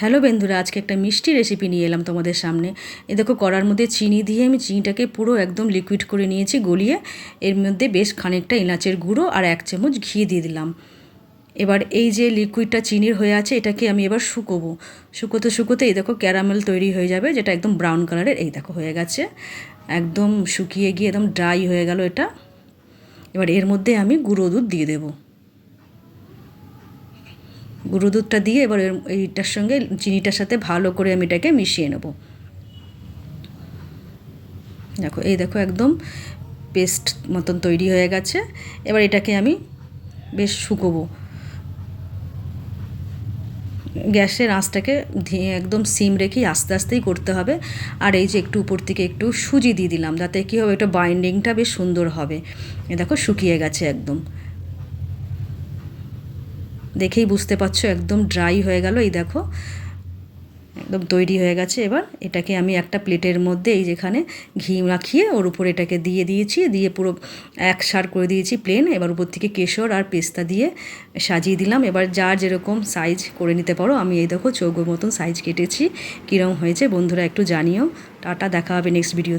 Hello বন্ধুরা, আজকে একটা মিষ্টি রেসিপি নিয়ে এলাম তোমাদের সামনে। এ দেখো, কড়ার মধ্যে চিনি দিয়ে আমি চিনিটাকে পুরো একদম লিকুইড করে নিয়েছি, গলিয়ে। এর মধ্যে বেশ খানিকটা এলাচের গুঁড়ো আর এক চামচ ঘি দিয়ে দিলাম। এবার এই যে লিকুইডটা চিনির হয়ে আছে, এটাকে আমি এবার শুকোবো। শুকোতে শুকোতে এই দেখো ক্যারামেল তৈরি হয়ে যাবে, যেটা একদম ব্রাউন কালারের এই দেখো, হয়ে গেছে। একদম শুকিয়ে গিয়ে, একদম ড্রাই হয়ে গেল এটা। এবার এর মধ্যে আমি গুঁড়ো দুধ দিয়ে দেবো। গুঁড়ো দুধটা দিয়ে এবার এইটার সঙ্গে চিনিটার সাথে ভালো করে আমি এটাকে মিশিয়ে নেব। দেখো, এই দেখো একদম পেস্ট মতন তৈরি হয়ে গেছে। এবার এটাকে আমি বেশ শুকোবো। গ্যাসের আঁচটাকে একদম সিম রেখেই আস্তে আস্তেই করতে হবে। আর এই যে একটু উপর থেকে একটু সুজি দিয়ে দিলাম, যাতে কী হবে এটা বাইন্ডিংটা বেশ সুন্দর হবে। এ দেখো শুকিয়ে গেছে একদম। দেখেই বুঝতে পারছ, একদম ড্রাই হয়ে গেল। এই দেখো, একদম তৈরি হয়ে গেছে। এবার এটাকে আমি একটা প্লেটের মধ্যে এই যেখানে ঘি মাখিয়ে ওর উপর এটাকে দিয়ে দিয়েছি, দিয়ে পুরো এক সার করে দিয়েছি প্লেন এবার উপর থেকে কেশর আর পেস্তা দিয়ে সাজিয়ে দিলাম। এবার যার যেরকম সাইজ করে নিতে পারো, আমি এই দেখো চৌকোর মতন সাইজ কেটেছি। কীরকম হয়েছে বন্ধুরা একটু জানিও। টাটা, দেখা হবে নেক্সট ভিডিও